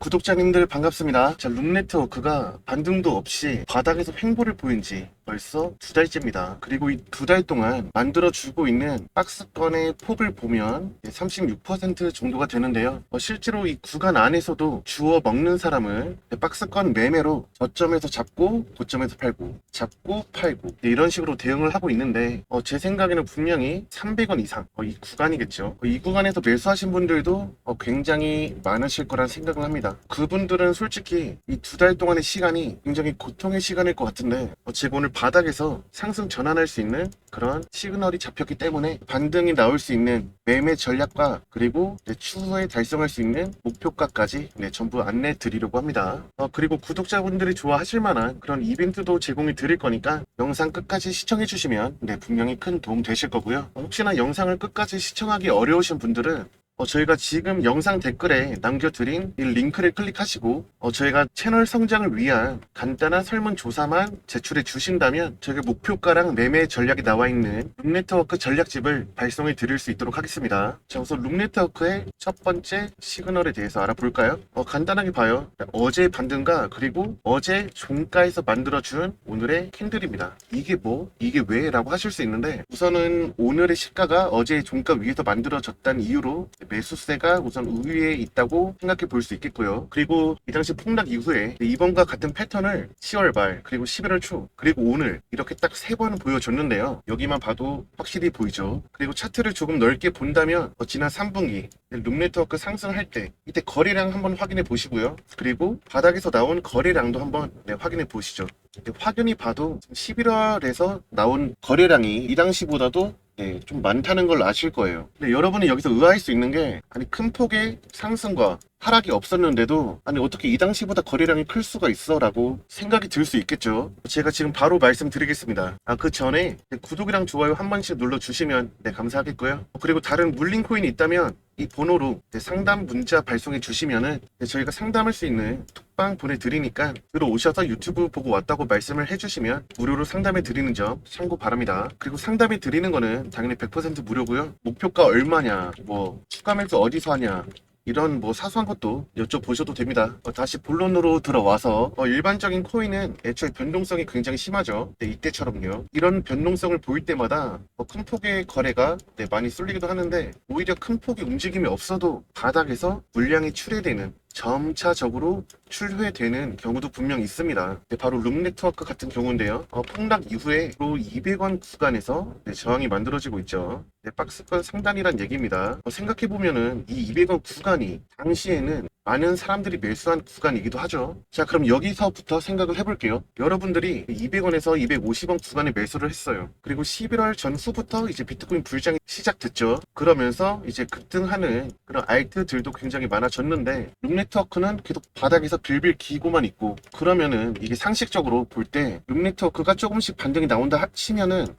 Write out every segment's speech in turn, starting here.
구독자님들 반갑습니다. 자, 룸네트워크가 반등도 없이 바닥에서 횡보를 보인 지 벌써 두 달째입니다. 그리고 이 두 달 동안 만들어주고 있는 박스권의 폭을 보면 36% 정도가 되는데요. 어, 실제로 이 구간 안에서도 주워 먹는 사람을 박스권 매매로 저점에서 잡고 고점에서 팔고 잡고 팔고 네, 이런 식으로 대응을 하고 있는데 어, 제 생각에는 분명히 300원 이상 어, 이 구간이겠죠. 어, 이 구간에서 매수하신 분들도 어, 굉장히 많으실 거란 생각을 합니다. 그분들은 솔직히 이 두 달 동안의 시간이 굉장히 고통의 시간일 것 같은데 어, 제가 오늘 바닥에서 상승 전환할 수 있는 그런 시그널이 잡혔기 때문에 반등이 나올 수 있는 매매 전략과 그리고 네, 추후에 달성할 수 있는 목표가까지 네, 전부 안내 드리려고 합니다. 어, 그리고 구독자분들이 좋아하실 만한 그런 이벤트도 제공해 드릴 거니까 영상 끝까지 시청해 주시면 네, 분명히 큰 도움 되실 거고요. 어, 혹시나 영상을 끝까지 시청하기 어려우신 분들은 어, 저희가 지금 영상 댓글에 남겨드린 이 링크를 클릭하시고 어, 저희가 채널 성장을 위한 간단한 설문조사만 제출해 주신다면 저희가 목표가랑 매매 전략이 나와 있는 룸네트워크 전략집을 발송해 드릴 수 있도록 하겠습니다. 자, 우선 룸네트워크의 첫 번째 시그널에 대해서 알아볼까요? 어, 간단하게 봐요. 어제 반등가 그리고 어제 종가에서 만들어준 오늘의 캔들입니다. 이게 뭐? 이게 왜? 라고 하실 수 있는데 우선은 오늘의 시가가 어제 종가 위에서 만들어졌다는 이유로 매수세가 우선 우위에 있다고 생각해 볼 수 있겠고요. 그리고 이 당시 폭락 이후에 이번과 같은 패턴을 10월 말 그리고 11월 초 그리고 오늘 이렇게 딱 세 번 보여줬는데요. 여기만 봐도 확실히 보이죠. 그리고 차트를 조금 넓게 본다면 어, 지난 3분기 룸네트워크 상승할 때 이때 거래량 한번 확인해 보시고요. 그리고 바닥에서 나온 거래량도 한번 네, 확인해 보시죠. 확연히 봐도 11월에서 나온 거래량이 이 당시보다도 네, 좀 많다는 걸 아실 거예요. 근데 여러분이 여기서 의아할 수 있는 게 아니 큰 폭의 상승과 하락이 없었는데도 아니 어떻게 이 당시보다 거래량이 클 수가 있어 라고 생각이 들 수 있겠죠? 제가 지금 바로 말씀드리겠습니다. 아 그 전에 구독이랑 좋아요 한 번씩 눌러주시면 네 감사하겠고요. 그리고 다른 물린 코인이 있다면 이 번호로 네, 상담 문자 발송해 주시면은 네, 저희가 상담할 수 있는 톡방 보내드리니까 들어오셔서 유튜브 보고 왔다고 말씀을 해주시면 무료로 상담해 드리는 점 참고 바랍니다 그리고 상담해 드리는 거는 당연히 100% 무료고요 목표가 얼마냐 뭐 추가 매수 어디서 하냐 이런 뭐 사소한 것도 여쭤보셔도 됩니다. 어, 다시 본론으로 들어와서 어, 일반적인 코인은 애초에 변동성이 굉장히 심하죠. 네, 이때처럼요. 이런 변동성을 보일 때마다 어, 큰 폭의 거래가 네, 많이 쏠리기도 하는데 오히려 큰 폭의 움직임이 없어도 바닥에서 물량이 출회되는 점차적으로 출회되는 경우도 분명 있습니다. 네, 바로 룸네트워크 같은 경우인데요. 어, 폭락 이후에 로 200원 구간에서 네, 저항이 만들어지고 있죠. 네, 박스권 상단이란 얘기입니다. 어, 생각해보면은 이 200원 구간이 당시에는 많은 사람들이 매수한 구간이기도 하죠. 자, 그럼 여기서부터 생각을 해볼게요. 여러분들이 200원에서 250원 구간에 매수를 했어요. 그리고 11월 전후부터 이제 비트코인 불장이 시작됐죠. 그러면서 이제 급등하는 그런 알트들도 굉장히 많아졌는데 룸네 트워크는 계속 바닥에서 빌빌 기고만 있고 그러면은 이게 상식적으로 볼 때 룸네트워크가 조금씩 반등이 나온다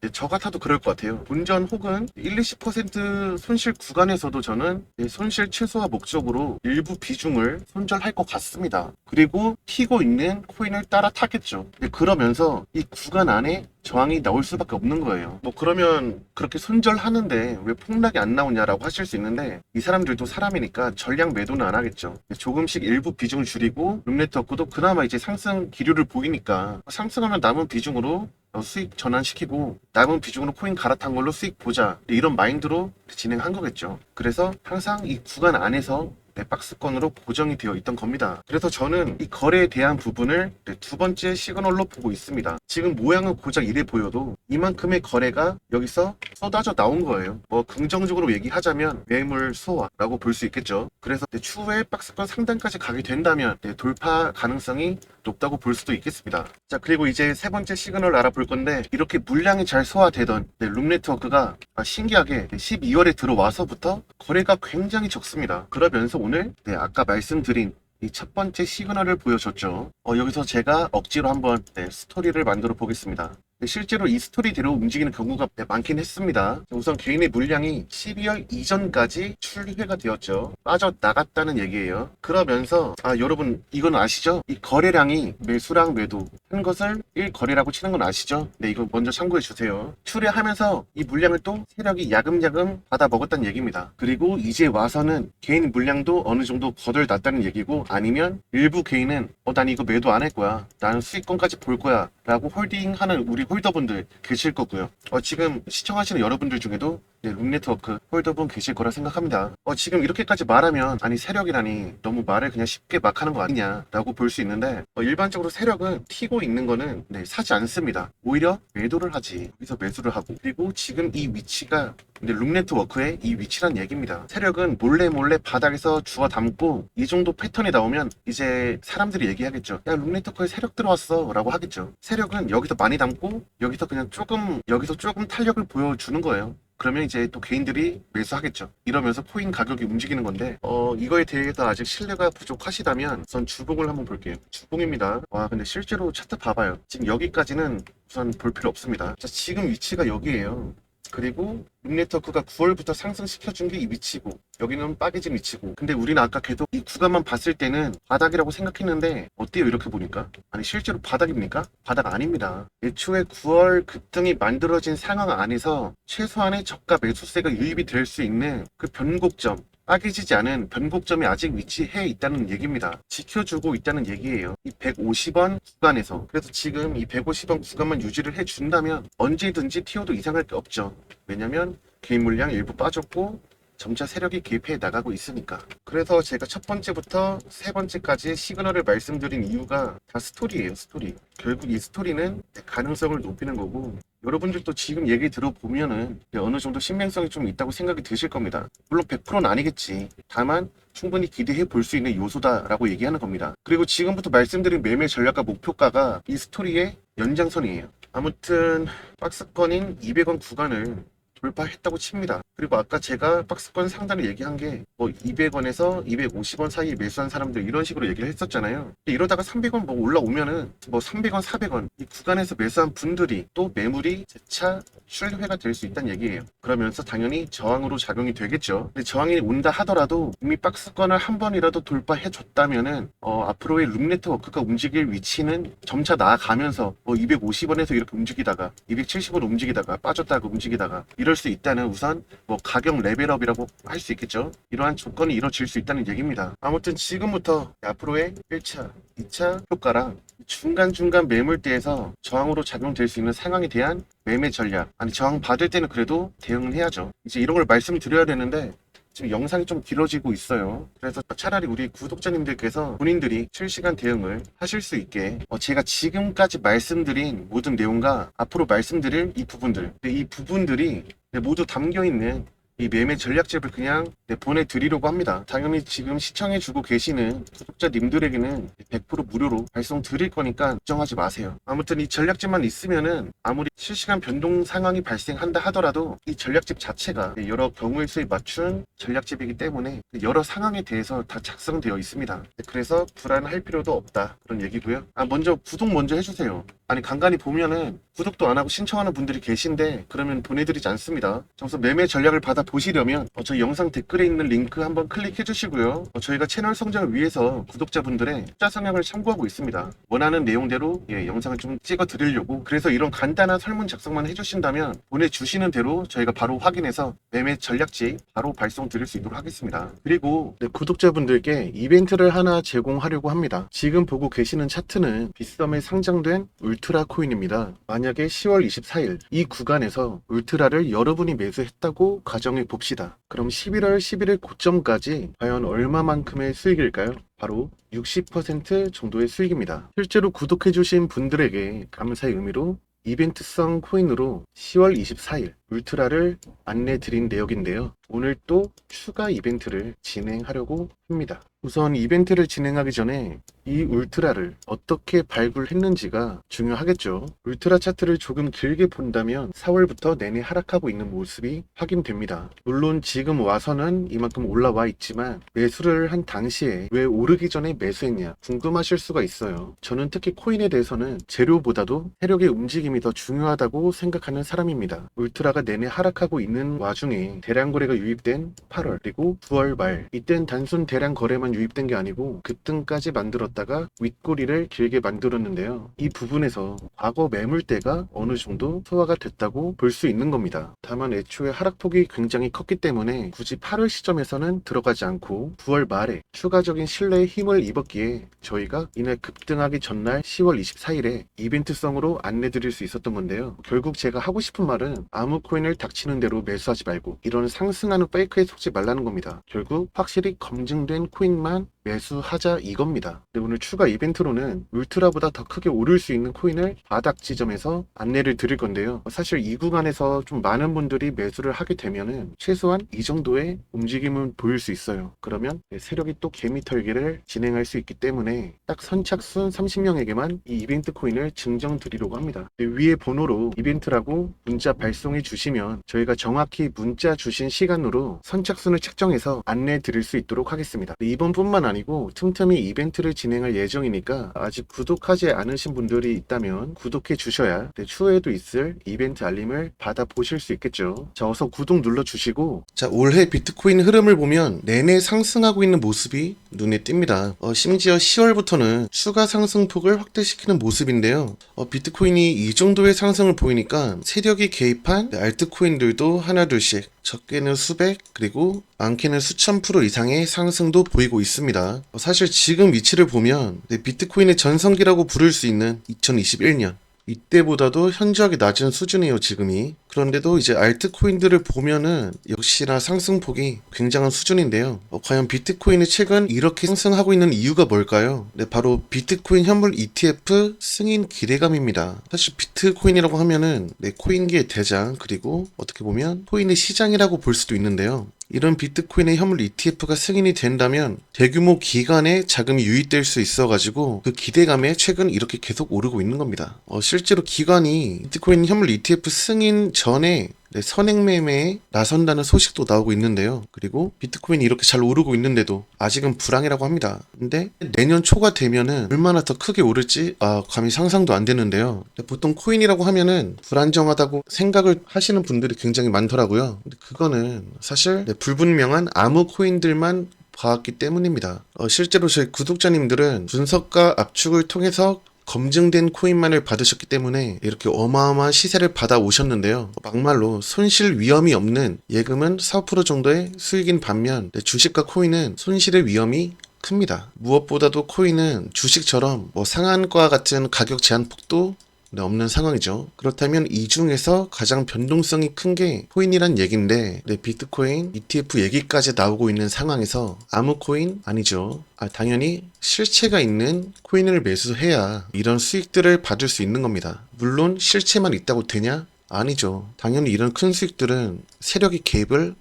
네, 저 같아도 그럴 것 같아요. 본전 혹은 1, 20% 손실 구간에서도 저는 네, 손실 최소화 목적으로 일부 비중을 손절할 것 같습니다. 그리고 튀고 있는 코인을 따라 타겠죠. 네, 그러면서 이 구간 안에 저항이 나올 수밖에 없는 거예요. 뭐 그러면 그렇게 손절하는데 왜 폭락이 안 나오냐라고 하실 수 있는데 이 사람들도 사람이니까 전량 매도는 안 하겠죠. 조금씩 일부 비중을 줄이고 룸네트워크도 그나마 이제 상승 기류를 보이니까 상승하면 남은 비중으로 어, 수익 전환시키고 남은 비중으로 코인 갈아탄 걸로 수익 보자 이런 마인드로 진행한 거겠죠. 그래서 항상 이 구간 안에서 네, 박스권으로 고정이 되어 있던 겁니다. 그래서 저는 이 거래에 대한 부분을 네, 두 번째 시그널로 보고 있습니다. 지금 모양은 고작 이래 보여도 이만큼의 거래가 여기서 쏟아져 나온 거예요. 뭐 긍정적으로 얘기하자면 매물 소화라고 볼 수 있겠죠. 그래서 네, 추후에 박스권 상단까지 가게 된다면 네, 돌파 가능성이 높다고 볼 수도 있겠습니다. 자 그리고 이제 세 번째 시그널을 알아볼 건데 이렇게 물량이 잘 소화되던 네, 룸네트워크가 아, 신기하게 12월에 들어와서부터 거래가 굉장히 적습니다. 그러면서 오늘 네, 아까 말씀드린 이 첫 번째 시그널을 보여줬죠. 어, 여기서 제가 억지로 한번 네, 스토리를 만들어 보겠습니다. 실제로 이 스토리 대로 움직이는 경우가 많긴 했습니다. 우선 개인의 물량이 12월 이전까지 출회가 되었죠. 빠져나갔다는 얘기예요. 그러면서 아 여러분 이건 아시죠? 이 거래량이 매수랑 매도 한 것을 1거래라고 치는 건 아시죠? 네 이거 먼저 참고해 주세요. 출회하면서 이 물량을 또 세력이 야금야금 받아 먹었다는 얘기입니다. 그리고 이제 와서는 개인 물량도 어느 정도 거덜났다는 얘기고 아니면 일부 개인은 어 난 이거 매도 안 할 거야. 나는 수익권까지 볼 거야. 라고 홀딩하는 우리 홀더분들 계실 거고요. 어, 지금 시청하시는 여러분들 중에도 네, 룸네트워크 홀더분 계실 거라 생각합니다. 어, 지금 이렇게까지 말하면 아니 세력이라니 너무 말을 그냥 쉽게 막 하는 거 아니냐라고 볼 수 있는데 어, 일반적으로 세력은 튀고 있는 거는 네, 사지 않습니다. 오히려 매도를 하지. 여기서 매수를 하고 그리고 지금 이 위치가 근데 룸네트워크의 이 위치란 얘기입니다. 세력은 몰래 몰래 바닥에서 주워 담고 이 정도 패턴이 나오면 이제 사람들이 얘기하겠죠. 야 룸네트워크에 세력 들어왔어 라고 하겠죠. 세력은 여기서 많이 담고 여기서 그냥 조금 여기서 조금 탄력을 보여주는 거예요. 그러면 이제 또 개인들이 매수하겠죠. 이러면서 코인 가격이 움직이는 건데, 어, 이거에 대해서 아직 신뢰가 부족하시다면 우선 주봉을 한번 볼게요. 주봉입니다. 와, 근데 실제로 차트 봐봐요. 지금 여기까지는 우선 볼 필요 없습니다. 자, 지금 위치가 여기에요. 그리고 룸네트워크가 9월부터 상승시켜준 게 이 위치고 여기는 빠개진 위치고. 근데 우리는 아까 계속 이 구간만 봤을 때는 바닥이라고 생각했는데 어때요? 이렇게 보니까? 아니 실제로 바닥입니까? 바닥 아닙니다. 애초에 9월 급등이 만들어진 상황 안에서 최소한의 저가 매수세가 유입이 될 수 있는 그 변곡점 빠개지지 않은 변곡점이 아직 위치해 있다는 얘기입니다. 지켜주고 있다는 얘기예요. 이 150원 구간에서. 그래서 지금 이 150원 구간만 유지를 해준다면 언제든지 튀어도 이상할 게 없죠. 왜냐면 개인 물량 일부 빠졌고 점차 세력이 개입해 나가고 있으니까. 그래서 제가 첫 번째부터 세 번째까지 시그널을 말씀드린 이유가 다 스토리예요, 스토리. 결국 이 스토리는 가능성을 높이는 거고 여러분들도 지금 얘기 들어보면은 어느 정도 신빙성이 좀 있다고 생각이 드실 겁니다. 물론 100%는 아니겠지. 다만 충분히 기대해 볼 수 있는 요소다라고 얘기하는 겁니다. 그리고 지금부터 말씀드린 매매 전략과 목표가가 이 스토리의 연장선이에요. 아무튼 박스권인 200원 구간을 돌파했다고 칩니다. 그리고 아까 제가 박스권 상단을 얘기한 게 뭐 200원에서 250원 사이에 매수한 사람들 이런 식으로 얘기를 했었잖아요. 이러다가 300원 뭐 올라오면은 뭐 300원, 400원 이 구간에서 매수한 분들이 또 매물이 재차 출회가 될 수 있다는 얘기예요. 그러면서 당연히 저항으로 작용이 되겠죠. 근데 저항이 온다 하더라도 이미 박스권을 한 번이라도 돌파해 줬다면은 어, 앞으로의 룸 네트워크가 움직일 위치는 점차 나아가면서 뭐 250원에서 이렇게 움직이다가 270원 움직이다가 빠졌다가 움직이다가 이럴 수 있다는 우선 뭐 가격 레벨업이라고 할 수 있겠죠. 이러한 조건이 이루어질 수 있다는 얘기입니다. 아무튼 지금부터 앞으로의 1차, 2차 효과랑 중간중간 매물대에서 저항으로 작용될 수 있는 상황에 대한 매매 전략. 아니 저항 받을 때는 그래도 대응을 해야죠. 이제 이런 걸 말씀드려야 되는데 지금 영상이 좀 길어지고 있어요. 그래서 차라리 우리 구독자님들께서 본인들이 실시간 대응을 하실 수 있게 어, 제가 지금까지 말씀드린 모든 내용과 앞으로 말씀드릴 이 부분들, 이 부분들이 모두 담겨 있는 이 매매 전략집을 그냥 네, 보내드리려고 합니다. 당연히 지금 시청해주고 계시는 구독자님들에게는 100% 무료로 발송 드릴 거니까 걱정하지 마세요. 아무튼 이 전략집만 있으면은 아무리 실시간 변동 상황이 발생한다 하더라도 이 전략집 자체가 여러 경우의 수에 맞춘 전략집이기 때문에 여러 상황에 대해서 다 작성되어 있습니다. 그래서 불안할 필요도 없다 그런 얘기고요. 아 먼저 구독 먼저 해주세요. 아니 간간히 보면은 구독도 안 하고 신청하는 분들이 계신데 그러면 보내드리지 않습니다. 그래서 매매 전략을 받아 보시려면 어, 저희 영상 댓글에 있는 링크 한번 클릭해 주시고요. 어, 저희가 채널 성장을 위해서 구독자분들의 숫자 성향을 참고하고 있습니다. 원하는 내용대로 예, 영상을 좀 찍어 드리려고 그래서 이런 간단한 설문 작성만 해주신다면 보내주시는 대로 저희가 바로 확인해서 매매 전략지 바로 발송 드릴 수 있도록 하겠습니다. 그리고 네, 구독자분들께 이벤트를 하나 제공하려고 합니다. 지금 보고 계시는 차트는 빗썸에 상장된 울트라 코인입니다. 만약에 10월 24일 이 구간에서 울트라를 여러분이 매수했다고 가정 해 봅시다. 그럼 11월 11일 고점까지 과연 얼마만큼의 수익일까요? 바로 60% 정도의 수익입니다. 실제로 구독해주신 분들에게 감사의 의미로 이벤트성 코인으로 10월 24일 울트라를 안내 드린 내역인데요. 오늘 또 추가 이벤트를 진행하려고 합니다. 우선 이벤트를 진행하기 전에 이 울트라를 어떻게 발굴했는지가 중요하겠죠. 울트라 차트를 조금 길게 본다면 4월부터 내내 하락하고 있는 모습이 확인됩니다. 물론 지금 와서는 이만큼 올라와 있지만 매수를 한 당시에 왜 오르기 전에 매수했냐 궁금하실 수가 있어요. 저는 특히 코인에 대해서는 재료보다도 세력의 움직임이 더 중요하다고 생각하는 사람입니다. 울트라가 내내 하락하고 있는 와중에 대량 거래가 유입된 8월 그리고 9월 말 이땐 단순 대량 거래만 유입된 게 아니고 급등까지 만들었다가 윗꼬리를 길게 만들었는데요. 이 부분에서 과거 매물대가 어느 정도 소화가 됐다고 볼 수 있는 겁니다. 다만 애초에 하락폭이 굉장히 컸기 때문에 굳이 8월 시점에서는 들어가지 않고 9월 말에 추가적인 신뢰의 힘을 입었기에 저희가 이날 급등하기 전날 10월 24일에 이벤트성으로 안내드릴 수 있었던 건데요. 결국 제가 하고 싶은 말은 아무 코인을 닥치는 대로 매수하지 말고 이런 상승하는 페이크에 속지 말라는 겁니다. 결국 확실히 검증된 코인만 매수하자 이겁니다. 근데 오늘 추가 이벤트로는 울트라보다 더 크게 오를 수 있는 코인을 바닥 지점에서 안내를 드릴 건데요. 사실 이 구간에서 좀 많은 분들이 매수를 하게 되면은 최소한 이 정도의 움직임은 보일 수 있어요. 그러면 세력이 또 개미 털기를 진행할 수 있기 때문에 딱 선착순 30명에게만 이 이벤트 코인을 증정 드리려고 합니다. 위에 번호로 이벤트라고 문자 발송해 주시면 저희가 정확히 문자 주신 시간으로 선착순을 책정해서 안내 드릴 수 있도록 하겠습니다. 이번뿐만 아니 고 틈틈이 이벤트를 진행할 예정이니까 아직 구독하지 않으신 분들이 있다면 구독해 주셔야 네, 추후에도 있을 이벤트 알림을 받아 보실 수 있겠죠. 자, 어서 구독 눌러 주시고 자, 올해 비트코인 흐름을 보면 내내 상승하고 있는 모습이 눈에 띕니다. 어, 심지어 10월부터는 추가 상승폭을 확대시키는 모습인데요. 어, 비트코인이 이 정도의 상승을 보이니까 세력이 개입한 알트코인들도 하나둘씩 적게는 수백 그리고 많게는 수천 프로 이상의 상승도 보이고 있습니다. 어, 사실 지금 위치를 보면 네, 비트코인의 전성기라고 부를 수 있는 2021년 이때보다도 현저하게 낮은 수준이에요, 지금이. 그런데도 이제 알트코인들을 보면은 역시나 상승폭이 굉장한 수준인데요. 어, 과연 비트코인이 최근 이렇게 상승하고 있는 이유가 뭘까요? 네, 바로 비트코인 현물 ETF 승인 기대감입니다. 사실 비트코인이라고 하면은 네, 코인계의 대장 그리고 어떻게 보면 코인의 시장이라고 볼 수도 있는데요. 이런 비트코인의 현물 ETF가 승인이 된다면 대규모 기관에 자금이 유입될 수 있어가지고 그 기대감에 최근 이렇게 계속 오르고 있는 겁니다. 어, 실제로 기관이 비트코인 현물 ETF 승인 전에 네, 선행매매에 나선다는 소식도 나오고 있는데요. 그리고 비트코인이 이렇게 잘 오르고 있는데도 아직은 불황이라고 합니다. 근데 내년 초가 되면은 얼마나 더 크게 오를지 아, 감히 상상도 안 되는데요. 보통 코인이라고 하면은 불안정하다고 생각을 하시는 분들이 굉장히 많더라고요. 근데 그거는 사실 네, 불분명한 아무 코인들만 봐왔기 때문입니다. 어, 실제로 제 구독자님들은 분석과 압축을 통해서 검증된 코인만을 받으셨기 때문에 이렇게 어마어마한 시세를 받아 오셨는데요. 막말로 손실 위험이 없는 예금은 4% 정도의 수익인 반면 네, 주식과 코인은 손실의 위험이 큽니다. 무엇보다도 코인은 주식처럼 뭐 상한과 같은 가격 제한 폭도 네, 없는 상황이죠. 그렇다면 이 중에서 가장 변동성이 큰 게 코인이란 얘기인데 네, 비트코인, ETF 얘기까지 나오고 있는 상황에서 아무 코인 아니죠. 아, 당연히 실체가 있는 코인을 매수해야 이런 수익들을 받을 수 있는 겁니다. 물론 실체만 있다고 되냐? 아니죠. 당연히 이런 큰 수익들은 세력이 개입을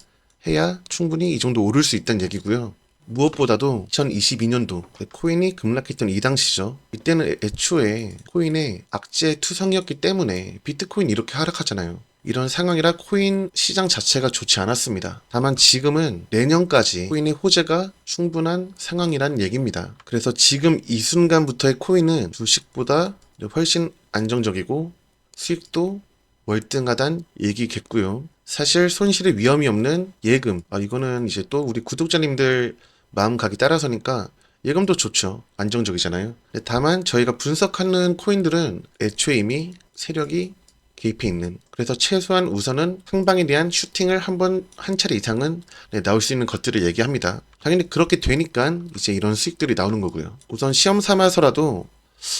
해야 충분히 이 정도 오를 수 있다는 얘기고요. 무엇보다도 2022년도 코인이 급락했던 이 당시죠. 이때는 애초에 코인의 악재 투성이었기 때문에 비트코인 이렇게 하락하잖아요. 이런 상황이라 코인 시장 자체가 좋지 않았습니다. 다만 지금은 내년까지 코인의 호재가 충분한 상황이란 얘기입니다. 그래서 지금 이 순간부터의 코인은 주식보다 훨씬 안정적이고 수익도 월등하단 얘기겠고요. 사실 손실의 위험이 없는 예금. 아, 이거는 이제 또 우리 구독자님들 마음 가기 따라서니까 예금도 좋죠. 안정적이잖아요. 다만 저희가 분석하는 코인들은 애초에 이미 세력이 개입해 있는. 그래서 최소한 우선은 상방에 대한 슈팅을 한 번, 한 차례 이상은 네, 나올 수 있는 것들을 얘기합니다. 당연히 그렇게 되니까 이제 이런 수익들이 나오는 거고요. 우선 시험 삼아서라도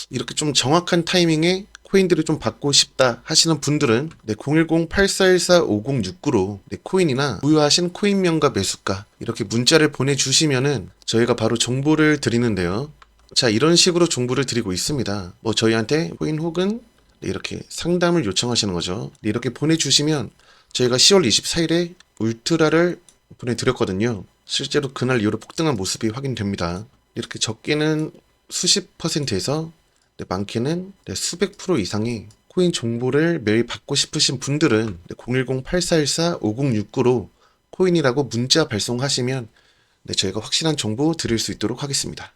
이렇게 좀 정확한 타이밍에 코인들을 좀 받고 싶다 하시는 분들은 네, 010-8414-5069로 네, 코인이나 보유하신 코인명과 매수가 이렇게 문자를 보내주시면은 저희가 바로 정보를 드리는데요. 자 이런 식으로 정보를 드리고 있습니다. 뭐 저희한테 코인 혹은 네, 이렇게 상담을 요청하시는 거죠. 네, 이렇게 보내주시면 저희가 10월 24일에 울트라를 보내드렸거든요. 실제로 그날 이후로 폭등한 모습이 확인됩니다. 이렇게 적게는 수십 퍼센트에서 네, 많게는 네, 수백 프로 이상의 코인 정보를 매일 받고 싶으신 분들은 010-8414-5069로 코인이라고 문자 발송하시면 네, 저희가 확실한 정보 드릴 수 있도록 하겠습니다.